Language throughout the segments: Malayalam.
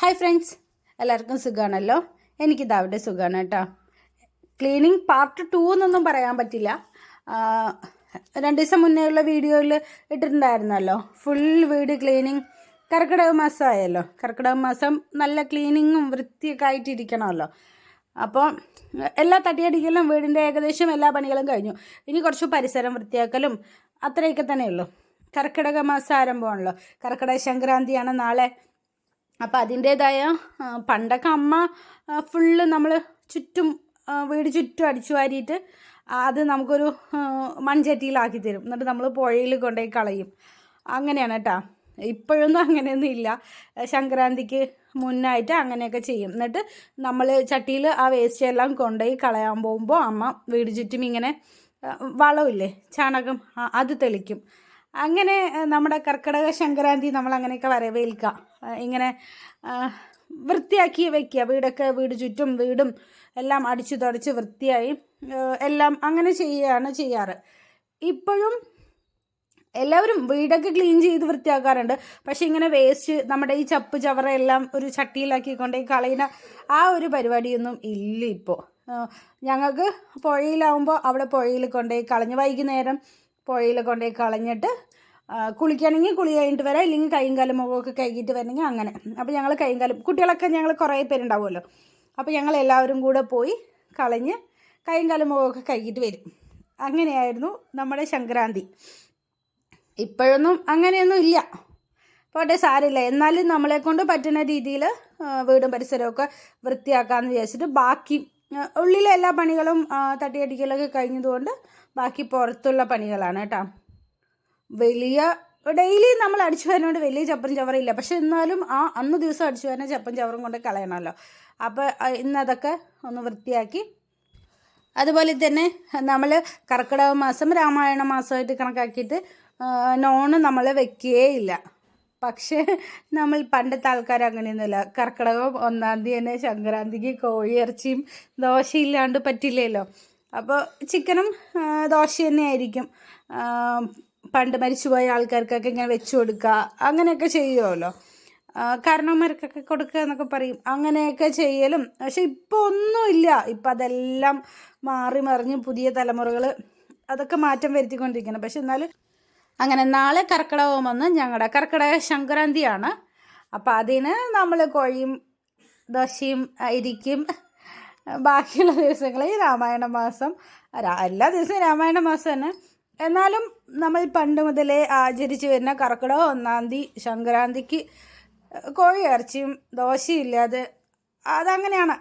ഹായ് ഫ്രണ്ട്സ് എല്ലാവർക്കും സുഖമാണല്ലോ എനിക്കിത് അവിടെ സുഖമാണ് കേട്ടോ. ക്ലീനിങ് പാർട്ട് ടു എന്നൊന്നും പറയാൻ പറ്റില്ല. രണ്ട് ദിവസം മുന്നേ ഉള്ള വീഡിയോയിൽ ഇട്ടിട്ടുണ്ടായിരുന്നല്ലോ. ഫുൾ വീട് ക്ലീനിങ് കർക്കിടക മാസമായല്ലോ. കർക്കിടക മാസം നല്ല ക്ലീനിങ്ങും വൃത്തിയൊക്കെ ആയിട്ടിരിക്കണമല്ലോ. അപ്പോൾ എല്ലാ തട്ടിയടിക്കലും വീടിന്റെ ഏകദേശം എല്ലാ പണികളും കഴിഞ്ഞു. ഇനി കുറച്ച് പരിസരം വൃത്തിയാക്കലും അത്രയൊക്കെ തന്നെയുള്ളൂ. കർക്കിടക മാസം ആരംഭമാണല്ലോ. കർക്കിടക സംക്രാന്തിയാണ് നാളെ. അപ്പം അതിന്റേതായ പണ്ടൊക്കെ അമ്മ ഫുള്ള് നമ്മൾ ചുറ്റും വീട് ചുറ്റും അടിച്ചു വാരിയിട്ട് അത് നമുക്കൊരു മൺചട്ടിയിലാക്കി തരും. എന്നിട്ട് നമ്മൾ പുഴയിൽ കൊണ്ടുപോയി കളയും. അങ്ങനെയാണ് കേട്ടോ ഇപ്പോഴൊന്നും അങ്ങനെയൊന്നും ഇല്ല. സംക്രാന്തിക്ക് മുന്നായിട്ട് അങ്ങനെയൊക്കെ ചെയ്യും. എന്നിട്ട് നമ്മൾ ചട്ടിയിൽ ആ വേസ്റ്റ് എല്ലാം കൊണ്ടുപോയി കളയാൻ പോകുമ്പോൾ അമ്മ വീട് ചുറ്റും ഇങ്ങനെ വളവില്ലേ ചാണകം അത് തെളിക്കും. അങ്ങനെ നമ്മുടെ കർക്കിടക സംക്രാന്തി നമ്മൾ ആ, ഇങ്ങനെ വൃത്തിയാക്കി വയ്ക്കുക വീടൊക്കെ വീട് ചുറ്റും വീടും എല്ലാം അടിച്ചു തുടച്ച് വൃത്തിയായി എല്ലാം അങ്ങനെ ചെയ്യുകയാണ് ചെയ്യാറ്. ഇപ്പോഴും എല്ലാവരും വീടൊക്കെ ക്ലീൻ ചെയ്ത് വൃത്തിയാക്കാറുണ്ട്. പക്ഷെ ഇങ്ങനെ വേസ്റ്റ് നമ്മുടെ ഈ ചപ്പ് ചവറ എല്ലാം ഒരു ചട്ടിയിലാക്കിക്കൊണ്ട് കളയുന്ന ആ ഒരു പരിപാടിയൊന്നും ഇല്ല ഇപ്പോൾ. ഞങ്ങൾക്ക് പുഴയിലാവുമ്പോൾ അവിടെ പുഴയിൽ കൊണ്ടുപോയി കളഞ്ഞ് വൈകുന്നേരം പുഴയിൽ കൊണ്ടുപോയി കളഞ്ഞിട്ട് ആ, കുളിക്കുകയാണെങ്കിൽ കുളി കഴിഞ്ഞിട്ട് വരാം. ഇല്ലെങ്കിൽ കൈയും കാലും മുഖമൊക്കെ കഴുകിയിട്ട് വരണമെങ്കിൽ അങ്ങനെ. അപ്പോൾ ഞങ്ങൾ കൈയും കാലും കുട്ടികളൊക്കെ ഞങ്ങൾ കുറേ പേരുണ്ടാവുമല്ലോ. അപ്പോൾ ഞങ്ങൾ എല്ലാവരും കൂടെ പോയി കളഞ്ഞ് കൈയും കാലും മുഖമൊക്കെ കഴുകിയിട്ട് വരും. അങ്ങനെയായിരുന്നു നമ്മുടെ സംക്രാന്തി. ഇപ്പോഴൊന്നും അങ്ങനെയൊന്നും ഇല്ല. പോട്ടെ സാരില്ല എന്നാലും നമ്മളെ കൊണ്ട് പറ്റുന്ന രീതിയിൽ വീടും പരിസരമൊക്കെ വൃത്തിയാക്കാമെന്ന് വിചാരിച്ചിട്ട് ബാക്കി ഉള്ളിലെ എല്ലാ പണികളും തട്ടിയടിക്കലൊക്കെ കഴിഞ്ഞതുകൊണ്ട് ബാക്കി പുറത്തുള്ള പണികളാണ് കേട്ടോ. വലിയ ഡെയിലി നമ്മൾ അടിച്ചു വരുന്നതുകൊണ്ട് വലിയ ചപ്പൻ ചവറില്ല പക്ഷെ എന്നാലും ആ അന്ന് ദിവസം അടിച്ചു വരുന്ന ചപ്പൻ ചവറും കൊണ്ട് കളയണമല്ലോ. അപ്പോൾ ഇന്നതൊക്കെ ഒന്ന് വൃത്തിയാക്കി. അതുപോലെ തന്നെ നമ്മൾ കർക്കിടക മാസം രാമായണ മാസമായിട്ട് കണക്കാക്കിയിട്ട് നോണ് നമ്മൾ വെക്കുകയില്ല പക്ഷേ നമ്മൾ പണ്ടത്തെ ആൾക്കാർ അങ്ങനെയൊന്നുമില്ല. കർക്കിടകം ഒന്നാം തീയതി തന്നെ സംക്രാന്തിക്ക് കോഴിയിറച്ചിയും ദോശയില്ലാണ്ട് പറ്റില്ലല്ലോ. അപ്പോൾ ചിക്കനും ദോശ തന്നെ ആയിരിക്കും ആ, പണ്ട് മരിച്ചുപോയ ആൾക്കാർക്കൊക്കെ ഇങ്ങനെ വെച്ചു കൊടുക്കുക അങ്ങനെയൊക്കെ ചെയ്യുമല്ലോ കാരണവന്മാർക്കൊക്കെ കൊടുക്കുക എന്നൊക്കെ പറയും. അങ്ങനെയൊക്കെ ചെയ്യലും. പക്ഷെ ഇപ്പോൾ ഒന്നുമില്ല ഇപ്പം അതെല്ലാം മാറി മറിഞ്ഞ് പുതിയ തലമുറകൾ അതൊക്കെ മാറ്റം വരുത്തിക്കൊണ്ടിരിക്കണം പക്ഷെ എന്നാൽ അങ്ങനെ നാളെ കർക്കിടകം വന്ന് ഞങ്ങളുടെ കർക്കിടക സംക്രാന്തിയാണ്. അപ്പോൾ അതിന് നമ്മൾ കോഴിയും ദോശയും ഇരിക്കും. ബാക്കിയുള്ള ദിവസങ്ങളിൽ രാമായണ മാസം എല്ലാ ദിവസവും രാമായണ മാസം തന്നെ. എന്നാലും നമ്മൾ പണ്ട് മുതലേ ആചരിച്ചു വരുന്ന കർക്കിടകം ഒന്നാം തീയതി സംക്രാന്തിക്ക് കോഴി ഇറച്ചിയും ദോശയും ഇല്ലാതെ അതങ്ങനെയാണ്.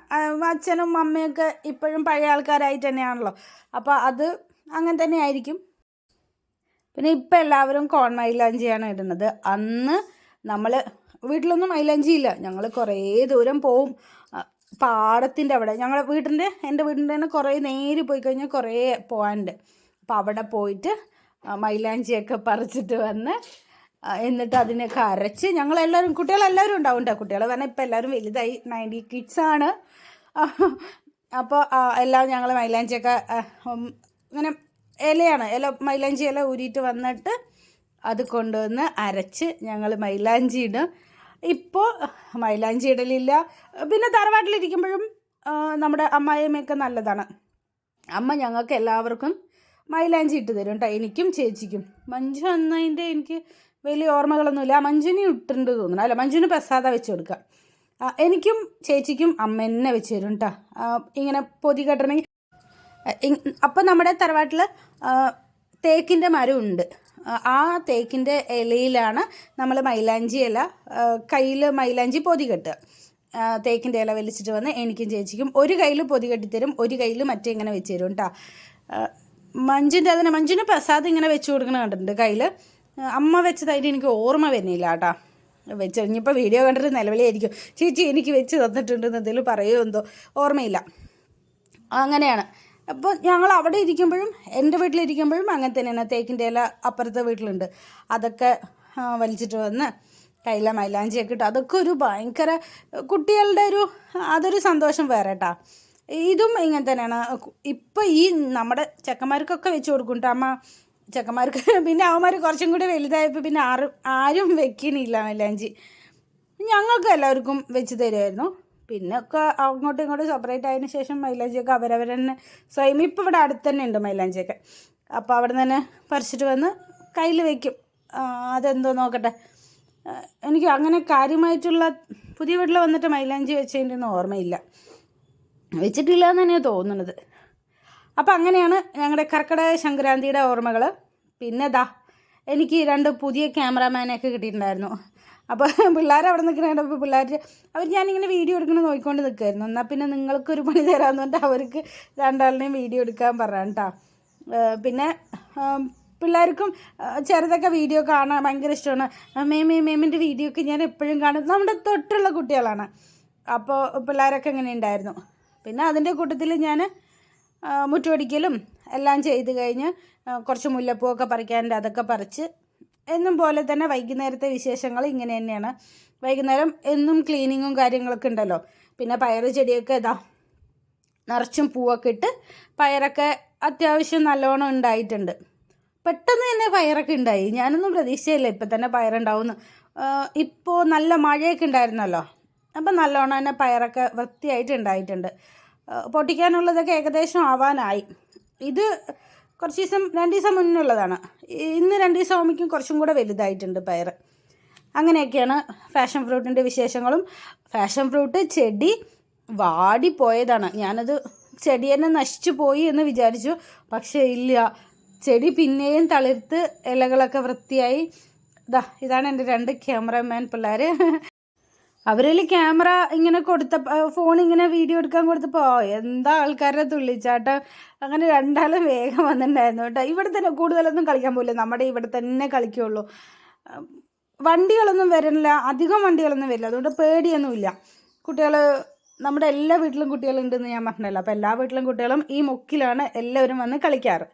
അച്ഛനും അമ്മയൊക്കെ ഇപ്പോഴും പഴയ ആൾക്കാരായിട്ട് തന്നെയാണല്ലോ. അപ്പോൾ അത് അങ്ങനെ തന്നെ ആയിരിക്കും. പിന്നെ ഇപ്പം എല്ലാവരും കോൺ മൈലാഞ്ചിയാണ് ഇടുന്നത്. അന്ന് നമ്മൾ വീട്ടിലൊന്നും മൈലാഞ്ചി ഇല്ല. ഞങ്ങൾ കുറേ ദൂരം പോവും. പാടത്തിന്റെ അവിടെ. ഞങ്ങളുടെ വീടിന്റെ എന്റെ വീടിന്റെ തന്നെ കുറേ നേര് പോയി കഴിഞ്ഞാൽ കുറേ പോകാനുണ്ട് അപ്പോൾ അവിടെ പോയിട്ട് മൈലാഞ്ചിയൊക്കെ പറിച്ചിട്ട് വന്ന് എന്നിട്ട് അതിനൊക്കെ അരച്ച് ഞങ്ങളെല്ലാവരും കുട്ടികളെല്ലാവരും ഉണ്ടാവും കേട്ടോ കുട്ടികൾ പറഞ്ഞാൽ ഇപ്പം എല്ലാവരും വലുതായി നയന്റി കിഡ്സാണ് അപ്പോൾ എല്ലാം ഞങ്ങൾ മൈലാഞ്ചിയൊക്കെ ഇങ്ങനെ ഇലയാണ് ഇല മൈലാഞ്ചി ഇല ഊരിയിട്ട് വന്നിട്ട് അത് കൊണ്ടുവന്ന് അരച്ച് ഞങ്ങൾ മൈലാഞ്ചി ഇടും. ഇപ്പോൾ മൈലാഞ്ചി ഇടലില്ല. പിന്നെ തറവാട്ടിലിരിക്കുമ്പോഴും നമ്മുടെ അമ്മായിയമ്മയൊക്കെ നല്ലതാണ്. അമ്മ ഞങ്ങൾക്ക് എല്ലാവർക്കും മൈലാഞ്ചി ഇട്ട് തരും കേട്ടോ എനിക്കും ചേച്ചിക്കും. മഞ്ജു അന്നതിന്റെ എനിക്ക് വലിയ ഓർമ്മകളൊന്നുമില്ല. മഞ്ജുവിന് ഇട്ടിട്ടുണ്ട് തോന്നുന്നു. അല്ല മഞ്ജുവിന് പ്രസാദ വെച്ച് കൊടുക്കുക എനിക്കും ചേച്ചിക്കും അമ്മ എന്നെ വെച്ച് തരും കേട്ടോ ഇങ്ങനെ പൊതി കെട്ടണമെങ്കിൽ അപ്പം നമ്മുടെ തറവാട്ടിൽ തേക്കിന്റെ മരം ഉണ്ട് ആ, തേക്കിന്റെ ഇലയിലാണ് നമ്മൾ മൈലാഞ്ചി ഇല കയ്യിൽ മൈലാഞ്ചി പൊതി കെട്ടുക. തേക്കിന്റെ ഇല വലിച്ചിട്ട് വന്ന് എനിക്കും ചേച്ചിക്കും ഒരു കയ്യിൽ പൊതി കെട്ടിത്തരും ഒരു കയ്യിൽ മറ്റേ ഇങ്ങനെ വെച്ച് തരും കേട്ടോ മഞ്ജുന്റെ അതിന് മഞ്ചിന് പ്രസാദ് ഇങ്ങനെ വെച്ച് കൊടുക്കണ കണ്ടിട്ടുണ്ട് കയ്യിൽ അമ്മ വെച്ചതായിട്ട് എനിക്ക് ഓർമ്മ വരുന്നില്ല കേട്ടോ. വെച്ച് ഇനിയിപ്പോൾ വീഡിയോ കണ്ടിട്ട് നിലവിളിയായിരിക്കും. ചേച്ചി എനിക്ക് വെച്ച് തന്നിട്ടുണ്ടെന്ന് എന്തെങ്കിലും പറയുമോ എന്തോ? ഓർമ്മയില്ല. അങ്ങനെയാണ്. അപ്പോൾ ഞങ്ങൾ അവിടെ ഇരിക്കുമ്പോഴും എന്റെ വീട്ടിലിരിക്കുമ്പോഴും അങ്ങനെ തന്നെയാണ്. തേക്കിന്റെ ഇല അപ്പുറത്തെ വീട്ടിലുണ്ട്. അതൊക്കെ വലിച്ചിട്ട് വന്ന് കയ്യിലെ മൈലാഞ്ചിയൊക്കെ ഇട്ട് അതൊക്കെ ഒരു ഭയങ്കര കുട്ടികളുടെ ഒരു അതൊരു സന്തോഷം വേറെ കേട്ടാ ഇതും ഇങ്ങനെ തന്നെയാണ്. ഇപ്പം ഈ നമ്മുടെ ചെക്കന്മാർക്കൊക്കെ വെച്ച് കൊടുക്കും കേട്ടോ അമ്മ. ചെക്കന്മാർക്ക് പിന്നെ അവന്മാർ കുറച്ചും കൂടി വലുതായപ്പോൾ പിന്നെ ആരും ആരും വെക്കണില്ല മൈലാഞ്ചി ഞങ്ങൾക്ക് എല്ലാവർക്കും വെച്ച് തരുമായിരുന്നു പിന്നെ ഒക്കെ അങ്ങോട്ടും ഇങ്ങോട്ടും സെപ്പറേറ്റ് ആയതിനു ശേഷം മൈലാഞ്ചിയൊക്കെ അവരവർ തന്നെ സ്വയം ഇപ്പം ഇവിടെ അടുത്ത് തന്നെ ഉണ്ട് മൈലാഞ്ചിയൊക്കെ. അപ്പോൾ അവിടെ നിന്ന് തന്നെ പറിച്ചിട്ട് വന്ന് കയ്യിൽ വയ്ക്കും ആ, അതെന്തോ നോക്കട്ടെ. എനിക്ക് അങ്ങനെ കാര്യമായിട്ടുള്ള പുതിയ വീട്ടിൽ വന്നിട്ട് മൈലാഞ്ചി വെച്ചതിന്റെ ഒന്നും ഓർമ്മയില്ല. വെച്ചിട്ടില്ല എന്ന് തന്നെയാണ് തോന്നുന്നത്. അപ്പോൾ അങ്ങനെയാണ് ഞങ്ങളുടെ കർക്കിടക സംക്രാന്തിയുടെ ഓർമ്മകൾ പിന്നെ ദാ എനിക്ക് രണ്ട് പുതിയ ക്യാമറാമാനെയൊക്കെ കിട്ടിയിട്ടുണ്ടായിരുന്നു. അപ്പോൾ പിള്ളേർ അവിടെ നിൽക്കണപ്പോൾ പിള്ളേർ അവർ ഞാനിങ്ങനെ വീഡിയോ എടുക്കണം നോക്കിക്കൊണ്ട് നിൽക്കുമായിരുന്നു എന്നാൽ പിന്നെ നിങ്ങൾക്കൊരു പണി തരാമെന്ന് പറഞ്ഞിട്ട് അവർക്ക് രണ്ടാളിനെയും വീഡിയോ എടുക്കാൻ പറഞ്ഞു കേട്ടോ പിന്നെ പിള്ളേർക്കും ചെറുതൊക്കെ വീഡിയോ കാണാൻ ഭയങ്കര ഇഷ്ടമാണ്. മേമേ മേമിന്റെ വീഡിയോ ഒക്കെ ഞാൻ എപ്പോഴും കാണും. നമ്മുടെ തൊട്ടുള്ള കുട്ടികളാണ്. അപ്പോൾ പിള്ളേരൊക്കെ ഇങ്ങനെ ഉണ്ടായിരുന്നു? പിന്നെ അതിന്റെ കൂട്ടത്തിൽ ഞാൻ മുറ്റുപടിക്കലും എല്ലാം ചെയ്ത് കഴിഞ്ഞ് കുറച്ച് മുല്ലപ്പൂവൊക്കെ പറിക്കാനുണ്ട് അതൊക്കെ പറിച്ച്. എന്നും പോലെ തന്നെ വൈകുന്നേരത്തെ വിശേഷങ്ങൾ ഇങ്ങനെ തന്നെയാണ്. വൈകുന്നേരം എന്നും ക്ലീനിങ്ങും കാര്യങ്ങളൊക്കെ ഉണ്ടല്ലോ. പിന്നെ പയർ ചെടിയൊക്കെ ഇതാ നിറച്ചും പൂവൊക്കെ ഇട്ട് പയറൊക്കെ അത്യാവശ്യം നല്ലോണം ഉണ്ടായിട്ടുണ്ട്. പെട്ടെന്ന് തന്നെ പയറൊക്കെ ഉണ്ടായി. ഞാനൊന്നും പ്രതീക്ഷയില്ല ഇപ്പം തന്നെ പയറുണ്ടാവുമെന്ന്. ഇപ്പോൾ നല്ല മഴയൊക്കെ ഉണ്ടായിരുന്നല്ലോ. അപ്പം നല്ലോണം തന്നെ പയറൊക്കെ വൃത്തിയായിട്ട് ഉണ്ടായിട്ടുണ്ട്. പൊട്ടിക്കാനുള്ളതൊക്കെ ഏകദേശം ആവാനായി. ഇത് കുറച്ച് ദിവസം രണ്ട് ദിവസം മുന്നുള്ളതാണ്. ഇന്ന് രണ്ട് ദിവസം ആകുമ്പോഴേക്കും കുറച്ചും കൂടെ വലുതായിട്ടുണ്ട് പയർ അങ്ങനെയൊക്കെയാണ് ഫാഷൻ ഫ്രൂട്ടിന്റെ വിശേഷങ്ങളും. ഫാഷൻ ഫ്രൂട്ട് ചെടി വാടിപ്പോയതാണ്. ഞാനത് ചെടി തന്നെ നശിച്ചു പോയി എന്ന് വിചാരിച്ചു. പക്ഷേ ഇല്ല. ചെടി പിന്നെയും തളിർത്ത് ഇലകളൊക്കെ വൃത്തിയായി. ഇതാ ഇതാണ് എന്റെ രണ്ട് ക്യാമറമാൻ പിള്ളേർ അവരിൽ ക്യാമറ ഇങ്ങനെ കൊടുത്ത ഫോൺ ഇങ്ങനെ വീഡിയോ എടുക്കാൻ കൊടുത്തപ്പോൾ എന്താ ആൾക്കാരെ തുള്ളിച്ചാട്ടം? അങ്ങനെ രണ്ടാളും വേഗം വന്നിട്ടുണ്ടായിരുന്നു കേട്ടോ. ഇവിടെ തന്നെ കൂടുതലൊന്നും കളിക്കാൻ പോയില്ല നമ്മുടെ ഇവിടെ തന്നെ കളിക്കുള്ളൂ. വണ്ടികളൊന്നും വരണില്ല. അധികം വണ്ടികളൊന്നും വരില്ല. അതുകൊണ്ട് പേടിയൊന്നുമില്ല. കുട്ടികൾ നമ്മുടെ എല്ലാ വീട്ടിലും കുട്ടികളുണ്ടെന്ന് ഞാൻ പറഞ്ഞല്ലോ. അപ്പോൾ എല്ലാ വീട്ടിലും കുട്ടികളും ഈ മുക്കിലാണ് എല്ലാവരും വന്ന് കളിക്കാറ്.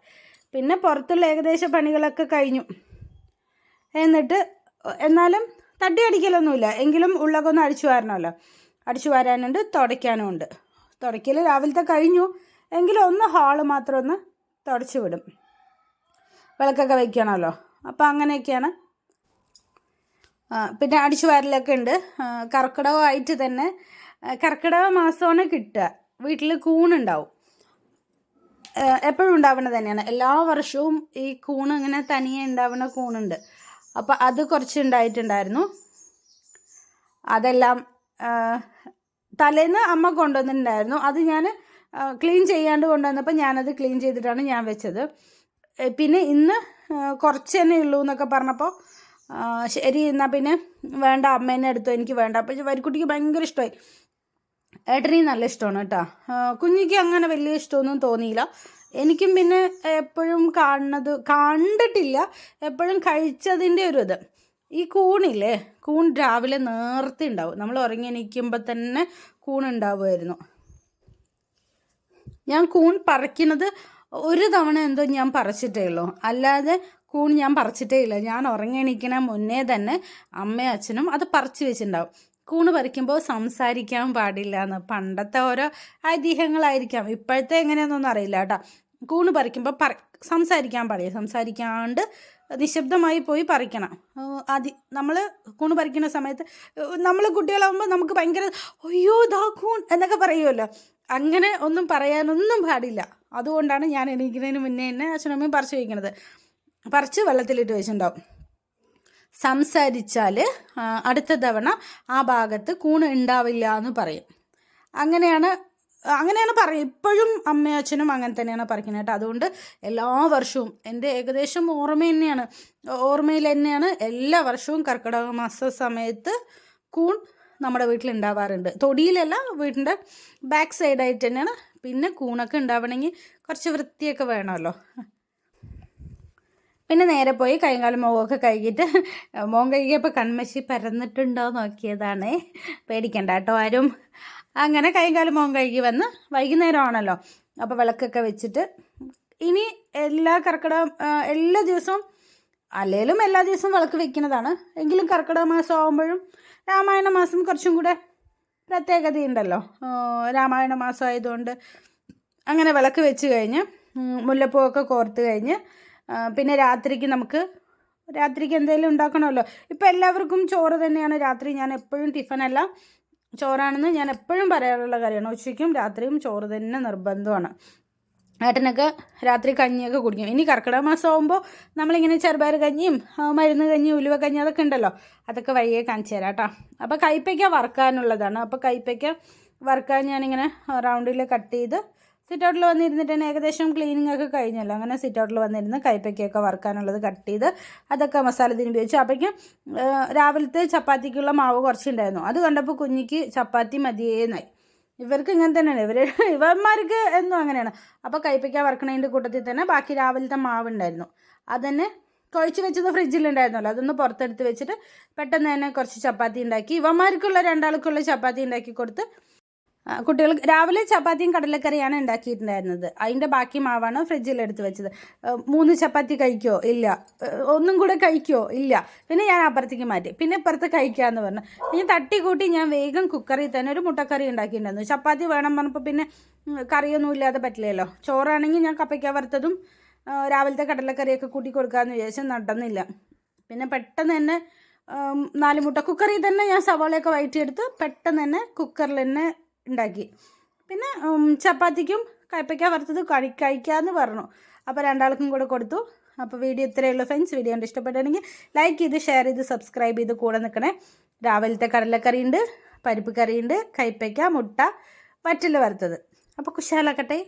പിന്നെ പുറത്തുള്ള ഏകദേശ പണികളൊക്കെ കഴിഞ്ഞു. എന്നിട്ട് എന്നാലും തട്ടി അടിക്കലൊന്നുമില്ല. എങ്കിലും ഉള്ളൊക്കെ ഒന്ന് അടിച്ചു വാരണമല്ലോ. അടിച്ചു വാരാനുണ്ട് തുടയ്ക്കാനും ഉണ്ട് തുടയ്ക്കൽ രാവിലത്തെ കഴിഞ്ഞു. എങ്കിലും ഒന്ന് ഹാൾ മാത്രം ഒന്ന് തുടച്ചു വിടും. വിളക്കൊക്കെ വയ്ക്കണമല്ലോ അപ്പോൾ അങ്ങനെയൊക്കെയാണ്. പിന്നെ അടിച്ചു വാരലൊക്കെ ഉണ്ട്. കർക്കിടകമായിട്ട് തന്നെ കർക്കിടക മാസമാണ് കിട്ടുക. വീട്ടിൽ കൂണുണ്ടാവും. എപ്പോഴും ഉണ്ടാവുന്നത് തന്നെയാണ്. എല്ലാ വർഷവും ഈ കൂണ് ഇങ്ങനെ തനിയെ ഉണ്ടാവുന്ന കൂണുണ്ട്. അപ്പോൾ അത് കുറച്ച് ഉണ്ടായിട്ടുണ്ടായിരുന്നു അതെല്ലാം തലേന്ന് അമ്മ കൊണ്ടുവന്നിട്ടുണ്ടായിരുന്നു. അത് ഞാൻ ക്ലീൻ ചെയ്യാണ്ട് കൊണ്ടുവന്നപ്പോൾ ഞാനത് ക്ലീൻ ചെയ്തിട്ടാണ് ഞാൻ വെച്ചത്. പിന്നെ ഇന്ന് കുറച്ച് തന്നെ ഉള്ളൂ എന്നൊക്കെ പറഞ്ഞപ്പോൾ ശരി എന്നാൽ പിന്നെ വേണ്ട അമ്മേനെ എടുത്തു എനിക്ക് വേണ്ട. അപ്പോൾ വരിക്കുട്ടിക്ക് ഭയങ്കര ഇഷ്ടമായി ഏട്ടനെയും നല്ല ഇഷ്ടമാണ് കേട്ടോ. കുഞ്ഞിക്ക് അങ്ങനെ വലിയ ഇഷ്ടമൊന്നും തോന്നിയില്ല. എനിക്കും പിന്നെ എപ്പോഴും കാണുന്നത് കണ്ടിട്ടില്ല എപ്പോഴും കഴിച്ചതിന്റെ ഒരു ഇത്. ഈ കൂണില്ലേ കൂൺ രാവിലെ നേർത്തി ഉണ്ടാവും. നമ്മൾ ഉറങ്ങി എണീക്കുമ്പോൾ തന്നെ കൂൺ ഉണ്ടാവുമായിരുന്നു. ഞാൻ കൂൺ പറിക്കുന്നത് ഒരു തവണ എന്തോ ഞാൻ പറിച്ചിട്ടേ ഉള്ളൂ. അല്ലാതെ കൂൺ ഞാൻ പറിച്ചിട്ടേ ഇല്ല. ഞാൻ ഉറങ്ങി എണീക്കണ മുന്നേ തന്നെ അമ്മയും അച്ഛനും അത് പറിച്ചു വെച്ചിട്ടുണ്ടാവും. കൂണ് പറിക്കുമ്പോൾ സംസാരിക്കാൻ പാടില്ല എന്ന്. പണ്ടത്തെ ഓരോ ഐതിഹ്യങ്ങളായിരിക്കാം. ഇപ്പോഴത്തെ എങ്ങനെയാണെന്നൊന്നും അറിയില്ല കേട്ടോ. കൂണ് പറിക്കുമ്പോൾ പറ സംസാരിക്കാൻ പാടില്ല സംസാരിക്കാണ്ട് നിശബ്ദമായി പോയി പറിക്കണം. അതി നമ്മൾ കൂണ് പറിക്കുന്ന സമയത്ത് നമ്മൾ കുട്ടികളാകുമ്പോൾ നമുക്ക് ഭയങ്കര അയ്യോ ദാ കൂൺ എന്നൊക്കെ പറയുമല്ലോ അങ്ങനെ ഒന്നും പറയാനൊന്നും പാടില്ല. അതുകൊണ്ടാണ് ഞാൻ എണീക്കുന്നതിന് മുന്നേ തന്നെ അച്ഛനമ്മയും പറിച്ച് വയ്ക്കുന്നത് പറിച്ച് വെള്ളത്തിലിട്ട് വെച്ചിട്ടുണ്ടാവും. സംസാരിച്ചാൽ അടുത്ത തവണ ആ ഭാഗത്ത് കൂണ് ഉണ്ടാവില്ല എന്ന് പറയും. അങ്ങനെയാണ് അങ്ങനെയാണ് പറയും ഇപ്പോഴും അമ്മയും അച്ഛനും അങ്ങനെ തന്നെയാണ് പറയുന്നത് കേട്ടോ. അതുകൊണ്ട് എല്ലാ വർഷവും എന്റെ ഏകദേശം ഓർമ്മ തന്നെയാണ്. ഓർമ്മയിൽ തന്നെയാണ് എല്ലാ വർഷവും കർക്കിടക മാസ സമയത്ത് കൂൺ നമ്മുടെ വീട്ടിൽ ഉണ്ടാവാറുണ്ട്. തൊടിയിലല്ല വീടിന്റെ ബാക്ക് സൈഡായിട്ട് തന്നെയാണ്. പിന്നെ കൂണൊക്കെ ഉണ്ടാവണമെങ്കിൽ കുറച്ച് വൃത്തിയൊക്കെ വേണമല്ലോ. പിന്നെ നേരെ പോയി കൈകാലം മുഖമൊക്കെ കഴുകിയിട്ട് മോൻ കഴുകിയപ്പോൾ കൺമശി പരന്നിട്ടുണ്ടോ നോക്കിയതാണേ. പേടിക്കണ്ട കേട്ടോ ആരും. അങ്ങനെ കൈകാലം മോൻ കഴുകി വന്ന് വൈകുന്നേരമാണല്ലോ. അപ്പോൾ വിളക്കൊക്കെ വെച്ചിട്ട് ഇനി എല്ലാ കർക്കിടക എല്ലാ ദിവസവും അല്ലേലും എല്ലാ ദിവസവും വിളക്ക് വെക്കുന്നതാണ്. എങ്കിലും കർക്കിടക മാസം ആകുമ്പോഴും രാമായണ മാസം കുറച്ചും കൂടെ പ്രത്യേകതയുണ്ടല്ലോ രാമായണ മാസം ആയതുകൊണ്ട് അങ്ങനെ വിളക്ക് വെച്ച് കഴിഞ്ഞ് മുല്ലപ്പൂവൊക്കെ കോർത്ത് കഴിഞ്ഞ് പിന്നെ രാത്രിക്ക് നമുക്ക് രാത്രിക്ക് എന്തെങ്കിലും ഉണ്ടാക്കണമല്ലോ. ഇപ്പോൾ എല്ലാവർക്കും ചോറ് തന്നെയാണ് രാത്രി. ഞാൻ എപ്പോഴും ടിഫനല്ല. ചോറാണെന്ന് ഞാൻ എപ്പോഴും പറയാറുള്ള കാര്യമാണ്. ഉച്ചയ്ക്കും രാത്രിയും ചോറ് തന്നെ നിർബന്ധമാണ്. ഏട്ടനൊക്കെ രാത്രി കഞ്ഞിയൊക്കെ കുടിക്കും. ഇനി കർക്കിടക മാസം ആകുമ്പോൾ നമ്മളിങ്ങനെ ചെറുപയർ കഞ്ഞിയും മരുന്ന് കഞ്ഞി ഉലുവ കഞ്ഞി അതൊക്കെ ഉണ്ടല്ലോ. അതൊക്കെ വഴിയെ കാണിച്ചു തരാം കേട്ടോ. അപ്പോൾ കൈപ്പയ്ക്ക വറുക്കാനുള്ളതാണ്. അപ്പോൾ കൈപ്പയ്ക്ക വറുക്കാൻ ഞാനിങ്ങനെ റൗണ്ടിൽ കട്ട് ചെയ്ത് സിറ്റ് ഔട്ടിൽ വന്നിരുന്നിട്ട് തന്നെ ഏകദേശം ക്ലീനിങ് ഒക്കെ കഴിഞ്ഞല്ലോ. അങ്ങനെ സിറ്റൗട്ടിൽ വന്നിരുന്ന് കൈപ്പയ്ക്കൊക്കെ വറുക്കാനുള്ളത് കട്ട് ചെയ്ത് അതൊക്കെ മസാല തിരുമ്പി വെച്ചു അപ്പോഴേക്കും രാവിലത്തെ ചപ്പാത്തിക്കുള്ള മാവ് കുറച്ചുണ്ടായിരുന്നു. അത് കണ്ടപ്പോൾ കുഞ്ഞിക്ക് ചപ്പാത്തി മതിയേന്നായി. ഇവർക്ക് ഇങ്ങനെ തന്നെയാണ്. ഇവർ ഇവന്മാർക്ക് എന്നും അങ്ങനെയാണ്. അപ്പോൾ കൈപ്പയ്ക്ക വറുക്കണതിന്റെ കൂട്ടത്തിൽ തന്നെ ബാക്കി രാവിലത്തെ മാവ് ഉണ്ടായിരുന്നു അതന്നെ കുഴച്ച് വെച്ചത് ഫ്രിഡ്ജിലുണ്ടായിരുന്നല്ലോ. അതൊന്ന് പുറത്തെടുത്ത് വെച്ചിട്ട് പെട്ടെന്ന് തന്നെ കുറച്ച് ചപ്പാത്തി ഉണ്ടാക്കി. ഇവന്മാർക്കുള്ള രണ്ടാൾക്കുള്ള ചപ്പാത്തി ഉണ്ടാക്കി കൊടുത്ത് കുട്ടികൾ രാവിലെ ചപ്പാത്തിയും കടലക്കറിയാണ് ഉണ്ടാക്കിയിട്ടുണ്ടായിരുന്നത്. അതിന്റെ ബാക്കി മാവാണ് ഫ്രിഡ്ജിൽ എടുത്ത് വെച്ചത്. മൂന്ന് ചപ്പാത്തി കഴിക്കോ? ഇല്ല. ഒന്നും കൂടെ കഴിക്കോ? ഇല്ല. പിന്നെ ഞാൻ അപ്പുറത്തേക്ക് മാറ്റി. പിന്നെ ഇപ്പുറത്ത് കഴിക്കാമെന്ന് പറഞ്ഞു. പിന്നെ തട്ടി കൂട്ടി ഞാൻ വേഗം കുക്കറിൽ തന്നെ ഒരു മുട്ടക്കറി ഉണ്ടാക്കിയിട്ടുണ്ടായിരുന്നു. ചപ്പാത്തി വേണം പറഞ്ഞപ്പോൾ പിന്നെ കറിയൊന്നും ഇല്ലാതെ പറ്റില്ലല്ലോ. ചോറാണെങ്കിൽ ഞാൻ കപ്പയ്ക്ക വറുത്തതും രാവിലത്തെ കടലക്കറിയൊക്കെ കൂട്ടി കൊടുക്കാമെന്ന് വിചാരിച്ചാൽ നടന്നില്ല. പിന്നെ പെട്ടെന്ന് തന്നെ നാല് മുട്ട കുക്കറിൽ തന്നെ ഞാൻ സവാളയൊക്കെ വയറ്റിയെടുത്ത് പെട്ടെന്ന് തന്നെ കുക്കറിൽ തന്നെ ഉണ്ടാക്കി. പിന്നെ ചപ്പാത്തിക്കും കയ്പ്പയ്ക്ക വറുത്തത് കഴി കഴിക്കാമെന്ന് പറഞ്ഞു. അപ്പോൾ രണ്ടാൾക്കും കൂടെ കൊടുത്തു. അപ്പോൾ വീഡിയോ ഇത്രയേ ഉള്ളൂ ഫ്രണ്ട്സ് വീഡിയോ കണ്ട് ഇഷ്ടപ്പെട്ടാണെങ്കിൽ ലൈക്ക് ചെയ്ത് ഷെയർ ചെയ്ത് സബ്സ്ക്രൈബ് ചെയ്ത് കൂടെ നിൽക്കണേ രാവിലത്തെ കടലക്കറി ഉണ്ട് പരിപ്പ് കറിയുണ്ട് കയ്പ്പയ്ക്ക മുട്ട വറ്റൽ വറുത്തത്. അപ്പോൾ കുശാലാക്കട്ടെ.